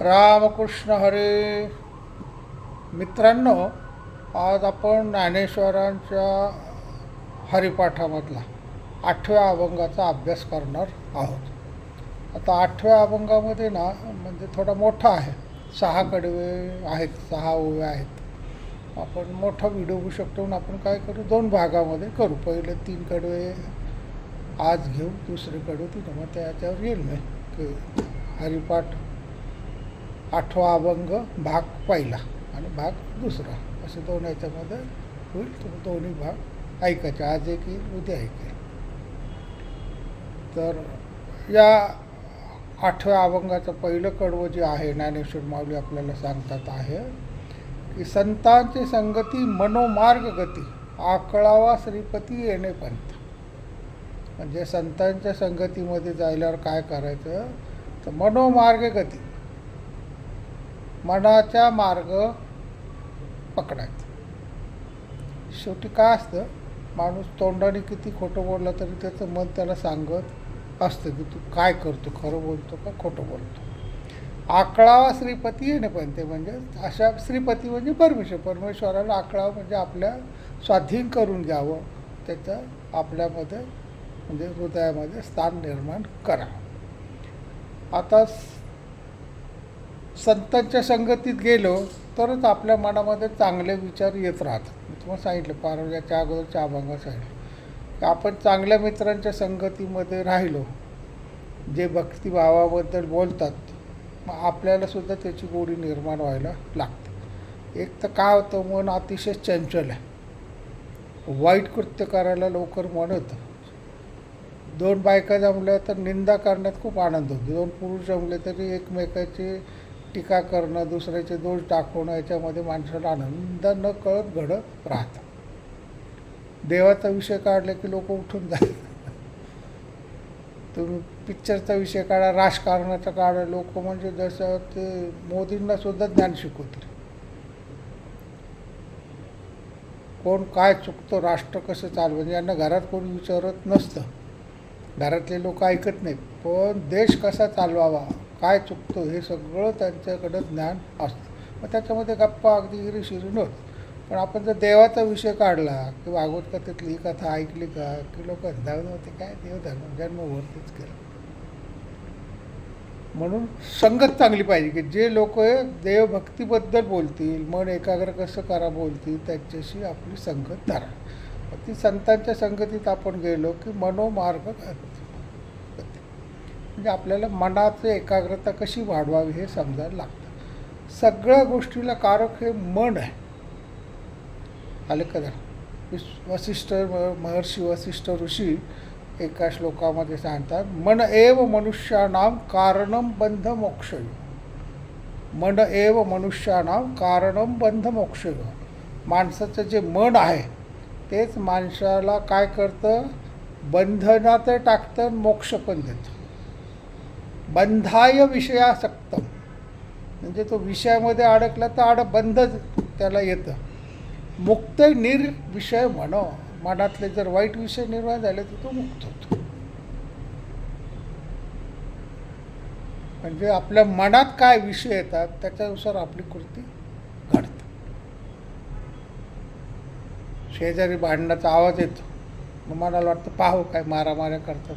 रामकृष्ण हरे. मित्रांनो आज आपण ज्ञानेश्वरांच्या हरिपाठामधला आठव्या अभंगाचा अभ्यास करणार आहोत. आता आठव्या अभंगामध्ये ना म्हणजे थोडा मोठा आहे. सहा कडवे आहेत सहा ओवे आहेत. आपण मोठा व्हिडिओ होऊ शकतो म्हणून आपण काय करू दोन भागामध्ये करू. पहिले तीन कडवे आज घेऊ दुसरे कडवे तिथं मग त्याच्यावर येईल. मी की हरिपाठ आठवा अभंग भाग पहिला आणि भाग दुसरा. असे दोन याच्यामध्ये होईल. तुम्ही दोन्ही भाग ऐकायचे. आज एक येईल उद्या ऐकेल तर या आठव्या अभंगाचं पहिलं कडवं जे आहे ज्ञानेश्वर माऊली आपल्याला सांगतात आहे की संतांची संगती मनोमार्ग गती आकळावा श्रीपती येणे पंथ. म्हणजे संतांच्या संगतीमध्ये जायल्यावर काय करायचं? तर मनोमार्ग गती. मनाचा मार्ग पकडायचा. शेवटी काय असतं? माणूस तोंडाने किती खोटं बोललं तरी त्याचं मन त्याला सांगत असतं की तू काय करतो? खरं बोलतो का? खोटं बोलतो? आकळावा श्रीपती येणे पण ते म्हणजे अशा श्रीपती म्हणजे परमेश्वर. परमेश्वराला आकळावं म्हणजे आपल्या स्वाधीन करून घ्यावं. त्याचं आपल्यामध्ये म्हणजे हृदयामध्ये स्थान निर्माण करावं. आता संतांच्या संगतीत गेलो तरच आपल्या मनामध्ये चांगले विचार येत राहतात. मी तुम्हाला सांगितलं पारोल्याच्या अगोदरच्या अभंगात सांगितलं. की आपण चांगल्या मित्रांच्या संगतीमध्ये राहिलो जे भक्तिभावाबद्दल बोलतात मग आपल्याला सुद्धा त्याची गोडी निर्माण व्हायला लागते. एक तर काय होतं मन अतिशय चंचल आहे. वाईट कृत्य करायला लवकर मन होतं दोन बायका जमल्या तर निंदा करण्यात खूप आनंद होतो. दोन पुरुष जमले तरी एकमेकाचे टीका करणं दुसऱ्याचे दोष दाखवणं याच्यामध्ये माणसाला आनंद न कळत घडत राहतात देवाचा विषय काढला की लोक उठून जातात. तुम्ही पिक्चरचा विषय काढा राजकारणाचा काढा. लोक म्हणजे जसं ते मोदींना सुद्धा ज्ञान शिकवतील. कोण काय चुकतं राष्ट्र कसं चालू म्हणजे यांना घरात कोणी विचारत नसतं. घरातले लोक ऐकत नाहीत. पण देश कसा चालवावा? काय चुकतं हे सगळं त्यांच्याकडं ज्ञान असतं. मग त्याच्यामध्ये गप्पा अगदी गिरी शिरून होत पण आपण जर देवाचा विषय काढला की भागवत कथेतली ही कथा ऐकली का की लोक अंदाज होते काय? देवधर्म जन्मवरतीच केलं. म्हणून संगत चांगली पाहिजे की जे लोक देवभक्तीबद्दल बोलतील मन एकाग्र कसं करा बोलतील त्यांच्याशी आपली संगत धरा. ती संतांच्या संगतीत आपण गेलो की मनोमार्ग म्हणजे आपल्याला मनाचं एकाग्रता कशी वाढवावी हे समजायला लागतं. सगळ्या गोष्टीला कारक हे मन आहे. आले का वसिष्ठ महर्षी वसिष्ठ ऋषी एका श्लोकामध्ये सांगतात मन एव मनुष्याणाम कारणम बंध मोक्ष मन एव मनुष्याणाम कारणम बंध मोक्ष माणसाचं जे मन आहे तेच माणसाला काय करतं? बंधनात टाकतं मोक्ष पण देतं. बंधाय विषयासक्त म्हणजे तो विषयामध्ये अडकला तर आड बंध त्याला येतं. मुक्त निर्विषय म्हण. मनातले जर वाईट विषय निर्माण झाले तर तो मुक्त होतो. म्हणजे आपल्या मनात काय विषय येतात त्याच्यानुसार आपली कृती घडते. शेजारी भांडणाचा आवाज येतो. मग मनाला वाटतं पाहू काय मारामाऱ्या करतात.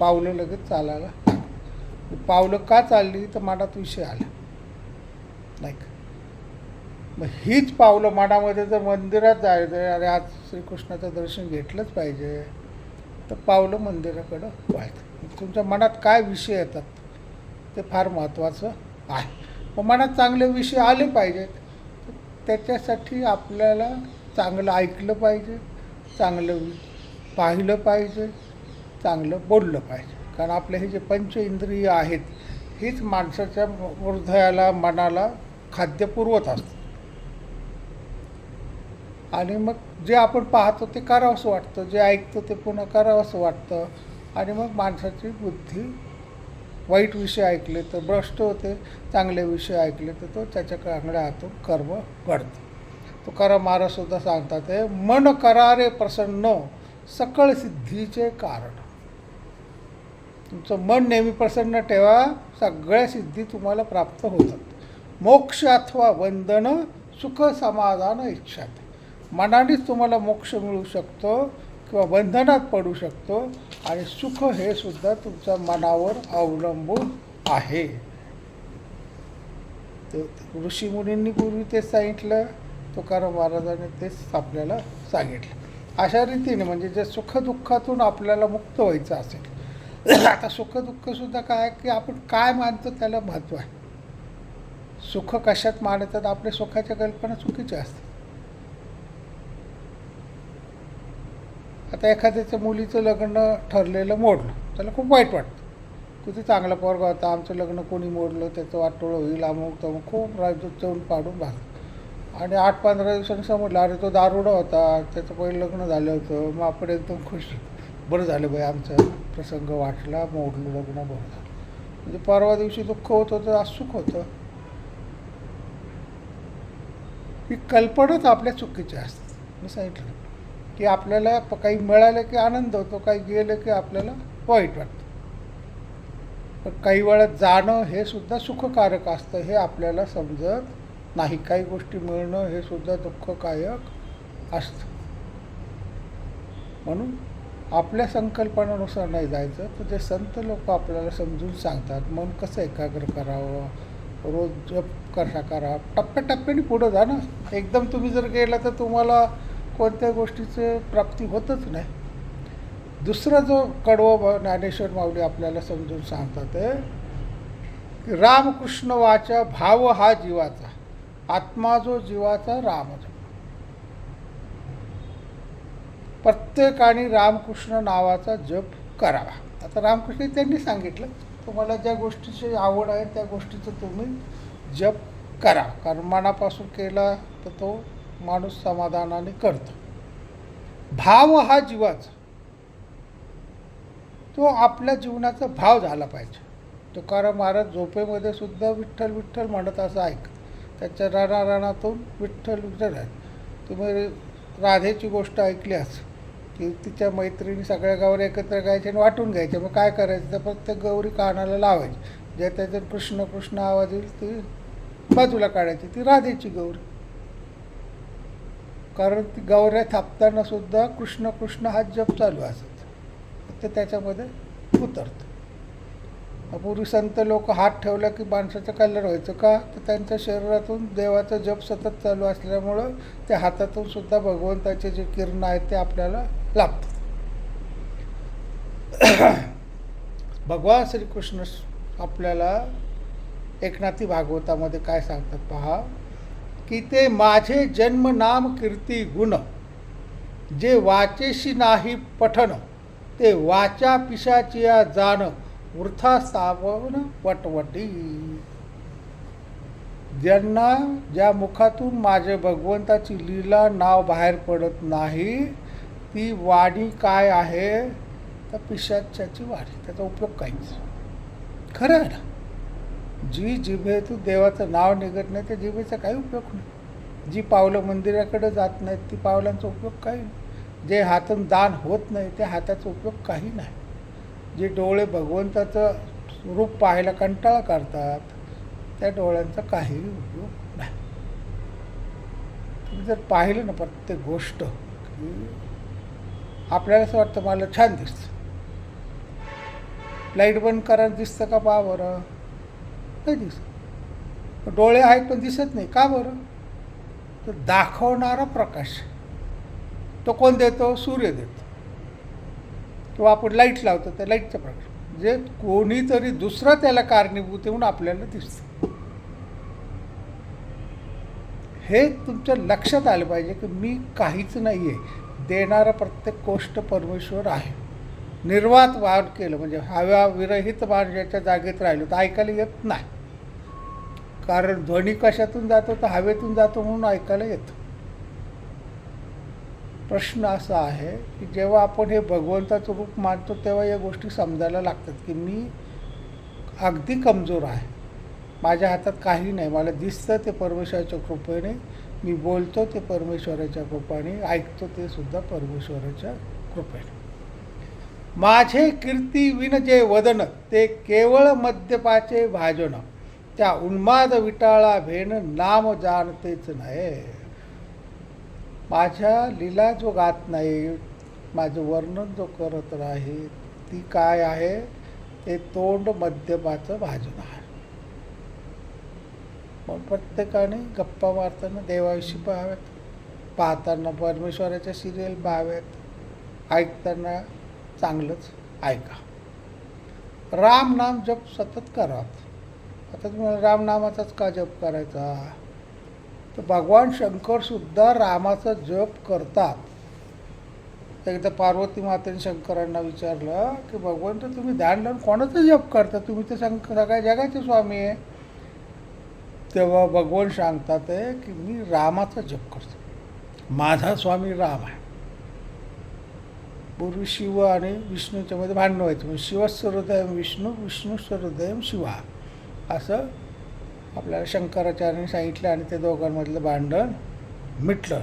पावलं लगेच चालायला पावलं का चालली तर मनात विषय आला. नाही का मग हीच पावलं मनामध्ये जर मंदिरात जायचं अरे आज श्रीकृष्णाचं दर्शन घेतलंच पाहिजे तर पावलं मंदिराकडं व्हायचं तुमच्या मनात काय विषय येतात ते फार महत्त्वाचं आहे. मग मनात चांगले विषय आले पाहिजेत त्याच्यासाठी आपल्याला चांगलं ऐकलं पाहिजे चांगलं पाहिलं पाहिजे चांगलं बोललं पाहिजे. कारण आपले हे जे पंच इंद्रिय आहेत हीच माणसाच्या हृदयाला मनाला खाद्य पुरवत असतं. आणि मग जे आपण पाहतो ते करावंसं वाटतं जे ऐकतो ते पुन्हा करावंसं वाटतं. आणि मग माणसाची बुद्धी वाईट विषय ऐकले तर भ्रष्ट होते चांगले विषय ऐकले तर तो त्याच्या कांगड्या हातून कर्म घडतो तो करा मारासुद्धा सांगतात हे मन करारे प्रसन्न सकळ सिद्धीचे कारण. तुमचं मन नेहमी प्रसन्न ठेवा सगळ्या सिद्धी तुम्हाला प्राप्त होतात. मोक्ष अथवा बंधन सुख समाधान इच्छात मनानेच तुम्हाला मोक्ष मिळू शकतो किंवा बंधनात पडू शकतो आणि सुख हे सुद्धा तुमच्या मनावर अवलंबून आहे. ते ऋषीमुनींनी पूर्वी तेच सांगितलं तुकाराम महाराजांनी तेच आपल्याला सांगितलं. अशा रीतीने म्हणजे जे सुखदुःखातून आपल्याला मुक्त व्हायचं असेल आता सुखदुःखसुद्धा काय की आपण काय मानतो त्याला महत्त्व आहे. सुख कशात मानतात आपल्या सुखाच्या कल्पना चुकीच्या असतात. आता एखाद्याचं मुलीचं लग्न ठरलेलं मोडलं त्याला खूप वाईट वाटतं. किती चांगला पोरगा होता आमचं लग्न कोणी मोडलं त्याचं वाटोळं होईल अमुक तर खूप राजदूत चवून पाडून भाग आणि आठ पंधरा दिवसांनी समजलं अरे तो दारुडा होता त्याचं पहिलं लग्न झालं होतं मग आपण एकदम खुश बरं झालं बाई आमचा प्रसंग वाटला मोडलं लग्न बरं झालं म्हणजे परवा दिवशी दुःख होत होतं आज सुख होतं. ही कल्पनाच आपल्या चुकीची असते. मी सांगितलं की आपल्याला काही मिळालं की आनंद होतो काही गेलं की आपल्याला वाईट वाटतं. पण काही वेळा जाणं हे सुद्धा सुखकारक असतं हे आपल्याला समजत नाही. काही गोष्टी मिळणं हे सुद्धा दुःखकारक असतं. म्हणून आपल्या संकल्पनानुसार नाही जायचं तर जे संत लोक आपल्याला समजून सांगतात. मन कसं एकाग्र करावं? रोज जप कसा करा? टप्प्याटप्प्याने पुढं जा ना. एकदम तुम्ही जर गेला तर तुम्हाला कोणत्या गोष्टीचे प्राप्ती होतच नाही. दुसरा जो कडवं ज्ञानेश्वर माऊली आपल्याला समजून सांगतात रामकृष्ण वाचा भाव हा जीवाचा. आत्मा जो जीवाचा राम जो. प्रत्येकाने रामकृष्ण नावाचा जप करावा. आता रामकृष्ण त्यांनी सांगितलं तुम्हाला ज्या गोष्टीची आवड आहे त्या गोष्टीचं तुम्ही जप करा. कारण मनापासून केला तर तो माणूस समाधानाने करतो. भाव हा जीवाचा. तो आपल्या जीवनाचा भाव झाला पाहिजे. तुकाराम महाराज झोपेमध्ये सुद्धा विठ्ठल विठ्ठल म्हणत असं ऐक. त्याच्या रणारणातून विठ्ठल विठ्ठल आहे तुम्ही राधेची गोष्ट ऐकली असं की तिच्या मैत्रिणी सगळ्या गौरी एकत्र गायच्या आणि वाटून घ्यायच्या मग काय करायचं? तर प्रत्येक गौरी कानाला लावायची. ज्या त्याच्यात कृष्ण कृष्ण आवाज येईल ती बाजूला काढायची. ती राधेची गौरी. कारण ती गौऱ्या थापताना सुद्धा कृष्ण कृष्ण हा जप चालू असत. ते त्याच्यामध्ये उतरतं. पूर्वी संत लोक हात ठेवला की माणसाचं कल्याण व्हायचं का? तर त्यांच्या शरीरातून देवाचा जप सतत चालू असल्यामुळं त्या हातातून सुद्धा भगवंताचे जे किरण आहेत ते आपल्याला लाभतात भगवान श्रीकृष्ण आपल्याला एकनाथी भागवतामध्ये काय सांगतात पहा? की ते माझे जन्म नाम कीर्ती गुण जे वाचेशी नाही पठन ते वाचा पिशाचिया जाण वृथा स्थापन वटवटी. ज्यांना ज्या मुखातून माझे भगवंताची लीला नाव बाहेर पडत नाही ती वाणी काय आहे तर पिशाच्याची वाणी त्याचा उपयोग काहीच. खरं आहे ना? जी जिभेतून देवाचं नाव निघत नाही त्या जिभेचा काही उपयोग नाही. जी पावलं मंदिराकडे जात नाहीत ती पावलांचा उपयोग काही नाही. जे हातून दान होत नाही त्या हाताचा उपयोग काही नाही. जे डोळे भगवंताचं रूप पाहायला कंटाळा करतात त्या डोळ्यांचा काहीही उपयोग नाही. तुम्ही जर पाहिलं ना प्रत्येक गोष्ट आपल्याला असं वाटतं मला छान दिसतं. लाइट बंद करा दिसतं का पा बरं? नाही दिसत. डोळे आहेत पण दिसत नाही. का बरं? तर दाखवणारा प्रकाश. तो कोण देतो? सूर्य देतो. किंवा आपण लाइट लावतो त्या लाईटचा प्रकाश. जे कोणीतरी दुसरा त्याला कारणीभूत येऊन आपल्याला दिसतं. हे तुमच्या लक्षात आलं पाहिजे की मी काहीच नाही आहे देणारा प्रत्येक गोष्ट परमेश्वर आहे. निर्वात वाहन केलं म्हणजे हव्या विरहित वाहन ज्याच्या जागेत राहिलो तर ऐकायला येत नाही. कारण ध्वनी कशातून जातो तर हवेतून जातो म्हणून ऐकायला येतं. प्रश्न असा आहे की जेव्हा आपण हे भगवंताचं रूप मानतो तेव्हा या गोष्टी समजायला लागतात की मी अगदी कमजोर आहे. माझ्या हातात काही नाही मला दिसतं ते परमेश्वराच्या कृपेने. मी बोलतो ते परमेश्वराच्या कृपाने ऐकतो ते सुद्धा परमेश्वराच्या कृपेने. माझे कीर्ती विन जे वदन ते केवळ मद्यपाचे भाजन. त्या उन्माद विटाळा भेन नाम जाणतेच नाही माझ्या लीला जो गात नाही माझं वर्णन जो करत नाही ती काय आहे? ते तोंड मद्यपाचं भाजन आहे. पण प्रत्येकाने गप्पा मारताना देवाविषयी पाहाव्यात पाहताना परमेश्वराच्या सिरियल पाहाव्यात ऐकताना चांगलंच ऐका. राम नाम जप सतत करावं आता तुम्हाला रामनामाचाच का जप करायचा? तर भगवान शंकरसुद्धा रामाचा जप करतात. एकदा पार्वती मातेने शंकरांना विचारलं की भगवंत तुम्ही ध्यान लावून कोणाचं जप करता? तुम्ही तर शंकर सगळ्या जगाचे स्वामी आहे. तेव्हा भगवान सांगतात आहे की मी रामाचा जप करतो. माझा स्वामी राम आहे. पूर्वी शिव आणि विष्णूच्या मध्ये भांडण व्हायचं. म्हणजे शिवस्वहृदयम विष्णू विष्णू विष्णुस्वहृदयम शिवा. असं आपल्याला शंकराचार्याने सांगितलं आणि ते दोघांमधलं भांडण मिटलं.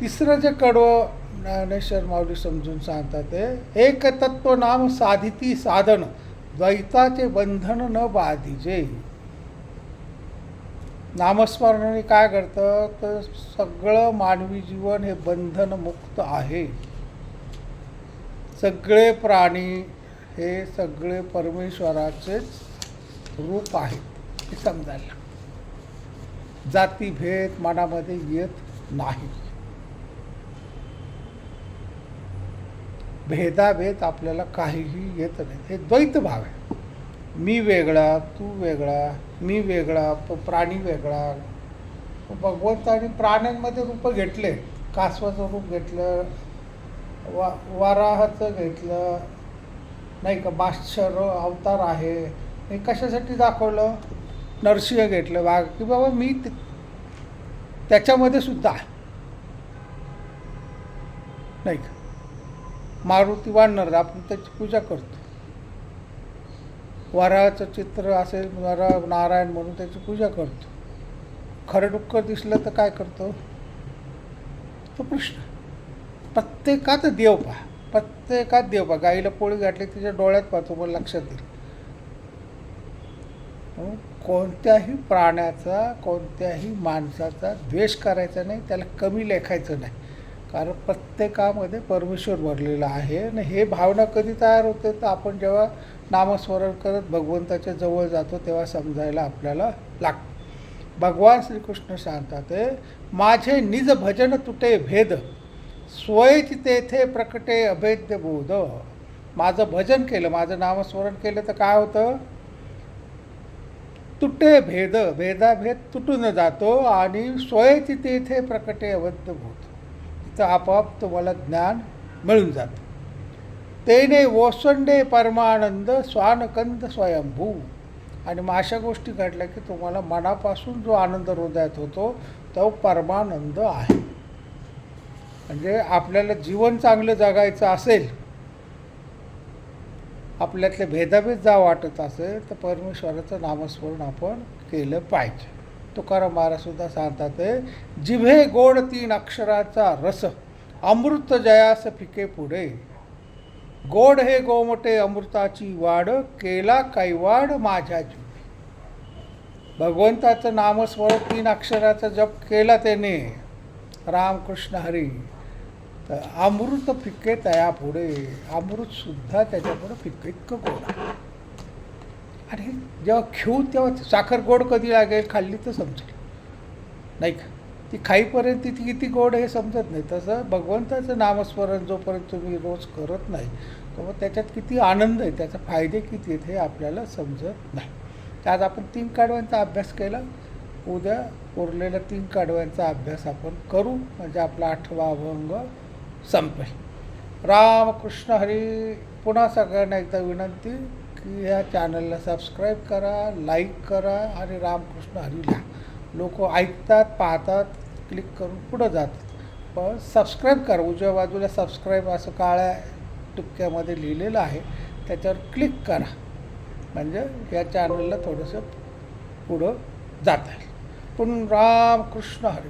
तिसरं जे कडवं ज्ञानेश्वर माऊली समजून सांगतात ते एक तत्व नाम साधिती साधन द्वैताचे बंधन न बाधिजे. नामस्मरणाने काय करतं? तर सगळं मानवी जीवन हे बंधनमुक्त आहे. सगळे प्राणी हे सगळे परमेश्वराचेच रूप आहेत हे समजायला. जातीभेद मनामध्ये येत नाही. भेदाभेद आपल्याला काहीही येत नाही. हे द्वैत भाव आहे. मी वेगळा तू वेगळा मी वेगळा तो प्राणी वेगळा. भगवंताने प्राण्यांमध्ये रूप घेतले. कासवाचं रूप घेतलं वा वाराहाचं घेतलं. नाही का माश्चर अवतार आहे. हे कशासाठी दाखवलं? नरसिंह घेतलं. वाघ की बाबा मी ते- त्याच्यामध्ये सुद्धा. नाही का? मारुती वाढणार आपण त्याची पूजा करतो. वराचं चित्र असेल वरा नारायण म्हणून त्याची पूजा करतो. खरं डुक्कर दिसलं तर काय करतो? तो प्रश्न. प्रत्येकात देव पहा. प्रत्येकात देव पहा. गाईला पोळी घातली तिच्या डोळ्यात पाहतो मला लक्षात येईल. कोणत्याही प्राण्याचा कोणत्याही माणसाचा द्वेष करायचा नाही त्याला कमी लेखायचं नाही. कारण प्रत्येकामध्ये परमेश्वर भरलेला आहे आणि हे भावना कधी तयार होते? तर आपण जेव्हा नामस्मरण करत भगवंताच्या जवळ जातो तेव्हा समजायला आपल्याला लागतं भगवान श्रीकृष्ण सांगतात माझे निज भजन तुटे भेद स्वयच तेथे प्रकटे अभेद्य बोध. माझं भजन केलं माझं नामस्मरण केलं तर काय होतं? तुटे भेद भेदाभेद तुटून जातो आणि स्वयच तेथे प्रकटे अबद्ध बोध. तिथं आपोआप तुम्हाला ज्ञान मिळून जातं. तेने ओसंडे परमानंद स्वानकंद स्वयंभू. आणि मग अशा गोष्टी घडल्या की तुम्हाला मनापासून जो आनंद हृदयात होतो तो परमानंद आहे. म्हणजे आपल्याला जीवन चांगलं जगायचं असेल आपल्यातले भेदाभेद जा वाटत असेल तर परमेश्वराचं नामस्मरण आपण केलं पाहिजे. तुकाराम महाराजसुद्धा सांगतात जिभे गोड तीन अक्षराचा रस अमृत जयास फिके पुढे. गोड हे गोमटे अमृताची वाढ केला कैवाड माझ्या जीवी भगवंताचं नामस्वरूप तीन अक्षराचा जप केला त्याने. रामकृष्ण हरी तर अमृत फिक्के तया पुढे अमृतसुद्धा त्याच्यापुढे फिक्के इतकं गोड आणि जेव्हा घेऊ तेव्हा साखर गोड कधी लागेल खाल्ली तर समजेल. नाही का? ती खाईपर्यंत ती किती गोड हे समजत नाही. तसं भगवंताचं नामस्मरण जोपर्यंत तुम्ही रोज करत नाही तेव्हा त्याच्यात किती आनंद आहे त्याचे फायदे किती आहेत हे आपल्याला समजत नाही. आज आपण तीन काढव्यांचा अभ्यास केला. उद्या उरलेल्या तीन काढव्यांचा अभ्यास आपण करू. म्हणजे आपला आठवा अभंग संपेल. रामकृष्ण हरी पुन्हा सगळ्यांना एकदा विनंती की ह्या चॅनलला सबस्क्राईब करा लाईक करा आणि रामकृष्ण हरी लिहा लोक ऐकतात पाहतात क्लिक करून पुढं जातात. पण सबस्क्राईब करा. उजव्या बाजूला सबस्क्राईब असं काळ्या टिपक्यामध्ये लिहिलेलं आहे. त्याच्यावर क्लिक करा. म्हणजे या चॅनलला थोडंसं पुढं जाता येईल. पण रामकृष्ण हरी